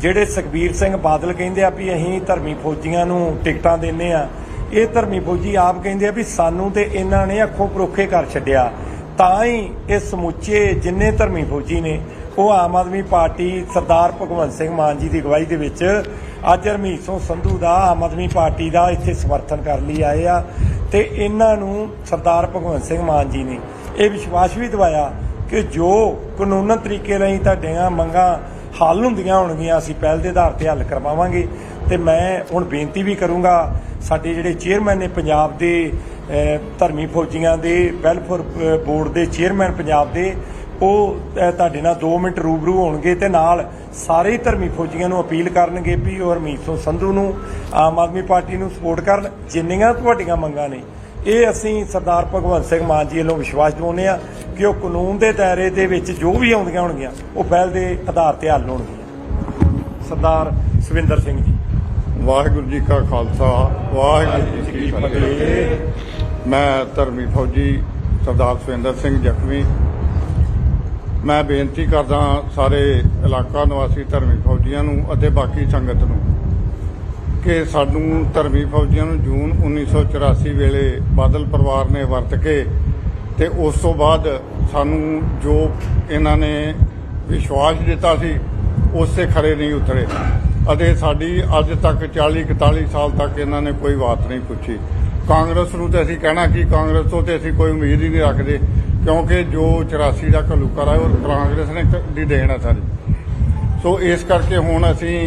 ਜਿਹੜੇ ਸੁਖਬੀਰ ਸਿੰਘ ਬਾਦਲ ਕਹਿੰਦੇ ਆ ਵੀ ਅਸੀਂ ਧਰਮੀ ਫੌਜੀਆਂ ਨੂੰ ਟਿਕਟਾਂ ਦਿੰਨੇ ਆ, ਇਹ ਧਰਮੀ ਫੌਜੀ ਆਪ ਕਹਿੰਦੇ ਆ ਵੀ ਸਾਨੂੰ ਤੇ ਇਹਨਾਂ ਨੇ ਅੱਖੋਂ ਪਰੋਖੇ ਕਰ ਛੱਡਿਆ। ਤਾਂ ਹੀ ਇਹ ਸਮੁੱਚੇ ਜਿੰਨੇ ਧਰਮੀ ਫੌਜੀ ਨੇ, ਉਹ ਆਮ ਆਦਮੀ ਪਾਰਟੀ ਸਰਦਾਰ ਭਗਵੰਤ ਸਿੰਘ ਮਾਨ ਜੀ ਦੀ ਅਗਵਾਈ ਦੇ ਵਿੱਚ ਅੱਜ ਹਰਮੀਤ ਸਿੰਘ ਸੰਧੂ ਦਾ ਆਮ ਆਦਮੀ ਪਾਰਟੀ ਦਾ ਇੱਥੇ ਸਮਰਥਨ ਕਰਨ ਲਈ ਆਏ ਆ ਤੇ ਇਹਨਾਂ ਨੂੰ ਸਰਦਾਰ ਭਗਵੰਤ ਸਿੰਘ ਮਾਨ ਜੀ ਨੇ ਇਹ ਵਿਸ਼ਵਾਸ ਵੀ ਦਿਵਾਇਆ ਕਿ ਜੋ ਕਾਨੂੰਨ ਤਰੀਕੇ ਰਾਹੀਂ ਤੁਹਾਡੀਆਂ ਮੰਗਾਂ ਹੱਲ ਹੁੰਦੀਆਂ ਹੋਣਗੀਆਂ, ਅਸੀਂ ਪਹਿਲ ਦੇ ਆਧਾਰ ਤੇ ਹੱਲ ਕਰਵਾਵਾਂਗੇ। ਤੇ ਮੈਂ ਹੁਣ ਬੇਨਤੀ ਵੀ ਕਰੂੰਗਾ, ਸਾਡੇ ਜਿਹੜੇ ਚੇਅਰਮੈਨ ਨੇ ਪੰਜਾਬ ਦੇ ਧਰਮੀ ਫੌਜੀਆਂ ਦੇ ਵੈਲਫੇਅਰ ਬੋਰਡ ਦੇ ਚੇਅਰਮੈਨ ਪੰਜਾਬ ਦੇ, ਉਹ ਤੁਹਾਡੇ ਨਾਲ 2 ਮਿੰਟ ਰੂਬਰੂ ਹੋਣਗੇ ਤੇ ਨਾਲ ਸਾਰੇ ਧਰਮੀ ਫੌਜੀਆਂ ਨੂੰ ਅਪੀਲ ਕਰਨਗੇ ਵੀ ਉਹ ਹਰਮੀਤ ਸਿੰਘ ਸੰਧੂ ਨੂੰ, ਆਮ ਆਦਮੀ ਪਾਰਟੀ ਨੂੰ ਸਪੋਰਟ ਕਰਨ, ਜਿੰਨੀਆਂ ਤੁਹਾਡੀਆਂ ਮੰਗਾਂ ਨੇ। ਇਹ ਅਸੀਂ ਸਰਦਾਰ ਭਗਵੰਤ ਸਿੰਘ ਮਾਨ ਜੀ ਵੱਲੋਂ ਵਿਸ਼ਵਾਸ ਦਿਵਾਉਂਦੇ ਆ ਕਿ ਉਹ ਕਾਨੂੰਨ ਦੇ ਦਾਇਰੇ ਦੇ ਵਿੱਚ ਜੋ ਵੀ ਆਉਂਦੀਆਂ ਹੋਣਗੀਆਂ, ਉਹ ਪਹਿਲ ਦੇ ਆਧਾਰ ਤੇ ਹੱਲ ਹੋਣਗੀਆਂ। ਸਰਦਾਰ ਸੁਵਿੰਦਰ ਸਿੰਘ ਜੀ। ਵਾਹਿਗੁਰੂ ਜੀ ਕਾ ਖਾਲਸਾ, ਵਾਹਿਗੁਰੂ ਜੀ ਕੀ ਫਤਿਹ। ਮੈਂ ਧਰਮੀ ਫੌਜੀ ਸਰਦਾਰ ਸੁਰਿੰਦਰ ਸਿੰਘ ਜ਼ਖਮੀ। ਮੈਂ ਬੇਨਤੀ ਕਰਦਾ ਸਾਰੇ ਇਲਾਕਾ ਨਿਵਾਸੀ ਧਰਮੀ ਫੌਜੀਆਂ ਨੂੰ ਅਤੇ ਬਾਕੀ ਸੰਗਤ ਨੂੰ ਕਿ ਸਾਨੂੰ ਧਰਮੀ ਫੌਜੀਆਂ ਨੂੰ ਜੂਨ 1984 ਵੇਲੇ ਬਾਦਲ ਪਰਿਵਾਰ ਨੇ ਵਰਤ ਕੇ ਤੇ ਉਸ ਤੋਂ ਬਾਅਦ ਸਾਨੂੰ ਜੋ ਇਹਨਾਂ ਨੇ ਵਿਸ਼ਵਾਸ ਦਿੱਤਾ ਸੀ, ਉਸੇ ਖਰੇ ਨਹੀਂ ਉਤਰੇ। ਅਤੇ ਸਾਡੀ ਅੱਜ ਤੱਕ 40 41 ਸਾਲ ਤੱਕ ਇਹਨਾਂ ਨੇ ਕੋਈ ਬਾਤ ਨਹੀਂ ਪੁੱਛੀ। ਕਾਂਗਰਸ ਨੂੰ ਤੇ ਅਸੀਂ ਕਹਿਣਾ ਕਿ ਕਾਂਗਰਸ ਤੋਂ ਤੇ ਅਸੀਂ ਕੋਈ ਉਮੀਦ ਹੀ ਨਹੀਂ ਰੱਖਦੇ, ਕਿਉਂਕਿ ਜੋ 84 ਦਾ ਘੱਲੂਕਰ ਹੈ ਉਹ ਕਾਂਗਰਸ ਨੇ ਦੀ ਦੇਣ ਹੈ ਸਾਰੀ। ਸੋ ਇਸ ਕਰਕੇ ਹੁਣ ਅਸੀਂ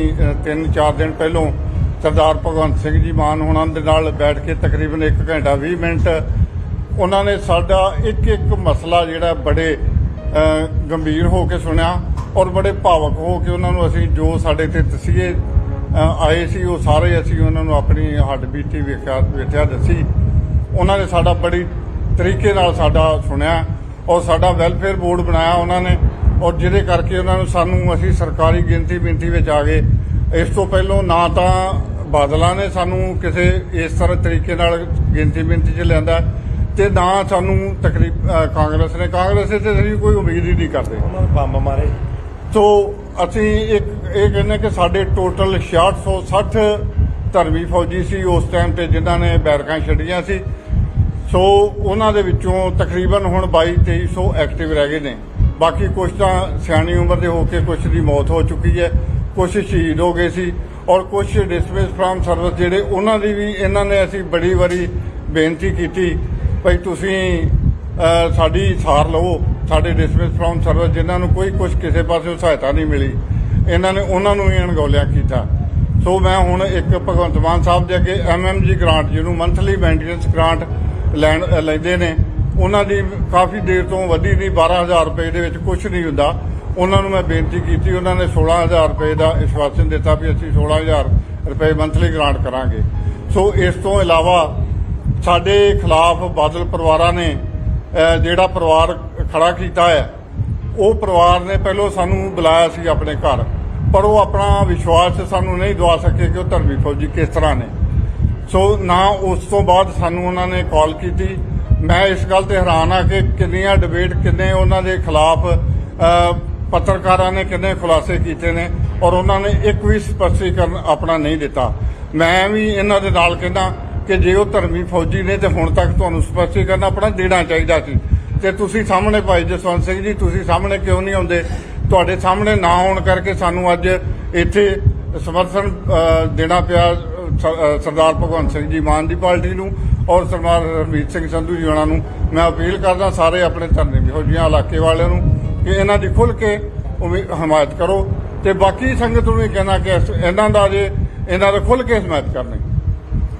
3-4 ਦਿਨ ਪਹਿਲੋਂ ਸਰਦਾਰ ਭਗਵੰਤ ਸਿੰਘ ਜੀ ਮਾਨ ਹੋਣਾ ਦੇ ਨਾਲ ਬੈਠ ਕੇ ਤਕਰੀਬਨ 1 ਘੰਟਾ 20 ਮਿੰਟ ਉਹਨਾਂ ਨੇ ਸਾਡਾ ਇੱਕ ਇੱਕ ਮਸਲਾ ਜਿਹੜਾ ਬੜੇ ਗੰਭੀਰ ਹੋ ਕੇ ਸੁਣਿਆ ਔਰ ਬੜੇ ਭਾਵਕ ਹੋ ਕੇ ਉਹਨਾਂ ਨੂੰ ਅਸੀਂ ਜੋ ਸਾਡੇ ਤੇ ਤਸੀਹੇ ਆਏ ਸੀ, ਉਹ ਸਾਰੇ ਅਸੀਂ ਉਹਨਾਂ ਨੂੰ ਆਪਣੀ ਹੱਡ ਬੀਤੀ ਵੇਖਿਆ ਵੇਖਿਆ ਦੱਸੀ ਉਹਨਾਂ ਨੇ ਸਾਡਾ ਬੜੀ ਤਰੀਕੇ ਨਾਲ ਸਾਡਾ ਸੁਣਿਆ ਔਰ ਸਾਡਾ ਵੈਲਫੇਅਰ ਬੋਰਡ ਬਣਾਇਆ ਉਹਨਾਂ ਨੇ ਔਰ ਜਿਹਦੇ ਕਰਕੇ ਉਹਨਾਂ ਨੂੰ ਸਾਨੂੰ ਅਸੀਂ ਸਰਕਾਰੀ ਗਿਣਤੀ ਮਿੰਤੀ ਵਿੱਚ ਆ ਗਏ। ਇਸ ਤੋਂ ਪਹਿਲਾਂ ਨਾ ਤਾਂ ਬਾਦਲਾਂ ਨੇ ਸਾਨੂੰ ਕਿਸੇ ਇਸ ਤਰ੍ਹਾਂ ਤਰੀਕੇ ਨਾਲ ਗਿਣਤੀ ਮਿੰਤੀ 'ਚ ਲਿਆਂਦਾ ਤੇ ਨਾ ਸਾਨੂੰ ਤਕਰੀਬ ਅ, ਕਾਂਗਰਸ ਨੇ। ਕਾਂਗਰਸ ਤੇ ਅਸੀਂ ਕੋਈ ਉਮੀਦ ਹੀ ਨਹੀਂ ਕਰਦੇ। ਉਹਨਾਂ ਨੇ ਬੰਬ ਮਾਰੇ। ਸੋ ਅਸੀਂ ਇੱਕ ਇਹ ਕਹਿੰਦੇ ਕਿ ਸਾਡੇ ਟੋਟਲ 6660 ਧਰਮੀ ਫੌਜੀ ਸੀ ਉਸ ਟਾਈਮ ਤੇ ਜਿਨ੍ਹਾਂ ਨੇ ਬੈਰਕਾਂ ਛੱਡੀਆਂ ਸੀ। ਸੋ ਉਹਨਾਂ ਦੇ ਵਿੱਚੋਂ ਤਕਰੀਬਨ ਹੁਣ 22 2300 ਐਕਟਿਵ ਰਹਿ ਗਏ ਨੇ। ਬਾਕੀ ਕੁਝ ਤਾਂ ਸਿਆਣੀ ਉਮਰ ਦੇ ਹੋ ਕੇ ਕੁਝ ਦੀ ਮੌਤ ਹੋ ਚੁੱਕੀ ਹੈ। ਕੁਝ ਸ਼ਹੀਦ ਹੋ ਗਏ ਸੀ ਔਰ ਕੁਝ ਡਿਸਮਿਸ ਫਰਮ ਸਰਵਿਸ ਜਿਹੜੇ ਉਹਨਾਂ ਦੀ ਵੀ ਇਹਨਾਂ ਨੇ ਅਸੀਂ ਬੜੀ ਵਾਰੀ ਬੇਨਤੀ ਕੀਤੀ ਭਈ ਤੁਸੀਂ ਸਾਡੀ ਸਾਰ ਲਵੋ, ਸਾਡੇ ਡਿਸਮਿਸ ਫਰਮ ਸਰਵਿਸ ਜਿਨ੍ਹਾਂ ਨੂੰ ਕੋਈ ਕੁਝ ਕਿਸੇ ਪਾਸੇ ਸਹਾਇਤਾ ਨਹੀਂ ਮਿਲੀ, ਇਹਨਾਂ ਨੇ ਉਹਨਾਂ ਨੂੰ ਹੀ ਅਣਗੌਲਿਆ ਕੀਤਾ। ਸੋ ਮੈਂ ਹੁਣ ਇੱਕ ਭਗਵੰਤ ਮਾਨ ਸਾਹਿਬ ਦੇ ਅੱਗੇ ਐਮਐਮਜੀ ਗ੍ਰਾਂਟ ਜਿਹਨੂੰ ਮੰਥਲੀ ਮੇਨਟੇਨੈਂਸ ਗ੍ਰਾਂਟ ਲੈਣ ਲੈਂਦੇ ਨੇ, ਉਹਨਾਂ ਦੀ ਕਾਫੀ ਦੇਰ ਤੋਂ ਵਧੀ ਨਹੀਂ 12000 ਰੁਪਏ ਦੇ ਵਿੱਚ ਕੁਝ ਨਹੀਂ ਹੁੰਦਾ। ਉਹਨਾਂ ਨੂੰ ਮੈਂ ਬੇਨਤੀ ਕੀਤੀ, ਉਹਨਾਂ ਨੇ 16000 ਰੁਪਏ ਦਾ ਵਿਸ਼ਵਾਸਨ ਦਿੱਤਾ ਵੀ ਅਸੀਂ 16000 ਰੁਪਏ ਮੰਥਲੀ ਗ੍ਰਾਂਟ ਕਰਾਂਗੇ। ਸੋ ਇਸ ਤੋਂ ਇਲਾਵਾ ਸਾਡੇ ਖਿਲਾਫ ਬਾਦਲ ਪਰਿਵਾਰਾਂ ਨੇ ਜਿਹੜਾ ਪਰਿਵਾਰ ਖੜਾ ਕੀਤਾ ਹੈ, ਉਹ ਪਰਿਵਾਰ ਨੇ ਪਹਿਲਾਂ ਸਾਨੂੰ ਬੁਲਾਇਆ ਸੀ ਆਪਣੇ ਘਰ, ਪਰ ਉਹ ਆਪਣਾ ਵਿਸ਼ਵਾਸ ਸਾਨੂੰ ਨਹੀਂ ਦਵਾ ਸਕੇ ਕਿ ਉਹ ਧਰਮੀ ਫੌਜੀ ਕਿਸ ਤਰ੍ਹਾਂ ਨੇ। ਸੋ ਨਾ ਉਸ ਤੋਂ ਬਾਅਦ ਸਾਨੂੰ ਉਹਨਾਂ ਨੇ ਕਾਲ ਕੀਤੀ। ਮੈਂ ਇਸ ਗੱਲ ਤੇ ਹੈਰਾਨ ਆ ਕਿ ਕਿੰਨੀਆਂ ਡਿਬੇਟ ਕਿੰਨੇ ਉਹਨਾਂ ਦੇ ਖਿਲਾਫ ਪੱਤਰਕਾਰਾਂ ਨੇ ਕਿੰਨੇ ਖੁਲਾਸੇ ਕੀਤੇ ਨੇ, ਔਰ ਉਹਨਾਂ ਨੇ ਇੱਕ ਵੀ ਸਪਸ਼ਟੀਕਰਨ ਆਪਣਾ ਨਹੀਂ ਦਿੱਤਾ। ਮੈਂ ਵੀ ਇਹਨਾਂ ਦੇ ਨਾਲ ਕਹਿੰਦਾ ਕਿ ਜੇ ਉਹ ਧਰਮੀ ਫੌਜੀ ਨੇ ਤੇ ਹੁਣ ਤੱਕ ਤੁਹਾਨੂੰ ਸਪਸ਼ਟੀਕਰਨ ਆਪਣਾ ਦੇਣਾ ਚਾਹੀਦਾ ਸੀ। ਤੇ ਤੁਸੀਂ ਸਾਹਮਣੇ ਭਾਈ ਜਸਵੰਤ ਸਿੰਘ ਜੀ, ਤੁਸੀਂ ਸਾਹਮਣੇ ਕਿਉਂ ਨਹੀਂ ਆਉਂਦੇ? ਤੁਹਾਡੇ ਸਾਹਮਣੇ ਨਾ ਆਉਣ ਕਰਕੇ ਸਾਨੂੰ ਅੱਜ ਇੱਥੇ ਸਮਰਥਨ ਦੇਣਾ ਪਿਆ ਸਰਦਾਰ ਭਗਵੰਤ ਸਿੰਘ ਜੀ ਮਾਨ ਦੀ ਪਾਰਟੀ ਨੂੰ ਔਰ ਸਰਦਾਰ ਰਣਜੀਤ ਸਿੰਘ ਸੰਧੂ ਜੀ ਉਹਨਾਂ ਨੂੰ। ਮੈਂ ਅਪੀਲ ਕਰਦਾ ਸਾਰੇ ਆਪਣੇ ਧਰਨੇ ਫੌਜੀਆਂ ਇਲਾਕੇ ਵਾਲਿਆਂ ਨੂੰ ਕਿ ਇਹਨਾਂ ਦੀ ਖੁੱਲ ਕੇ ਉਮੀ- ਹਮਾਇਤ ਕਰੋ। ਤੇ ਬਾਕੀ ਸੰਗਤ ਨੂੰ ਵੀ ਕਹਿਣਾ ਕਿ ਇਸ- ਇਹਨਾਂ ਦਾ ਜੇ ਇਹਨਾਂ ਦਾ ਖੁੱਲ ਕੇ ਹਮਾਇਤ ਕਰਨੀ।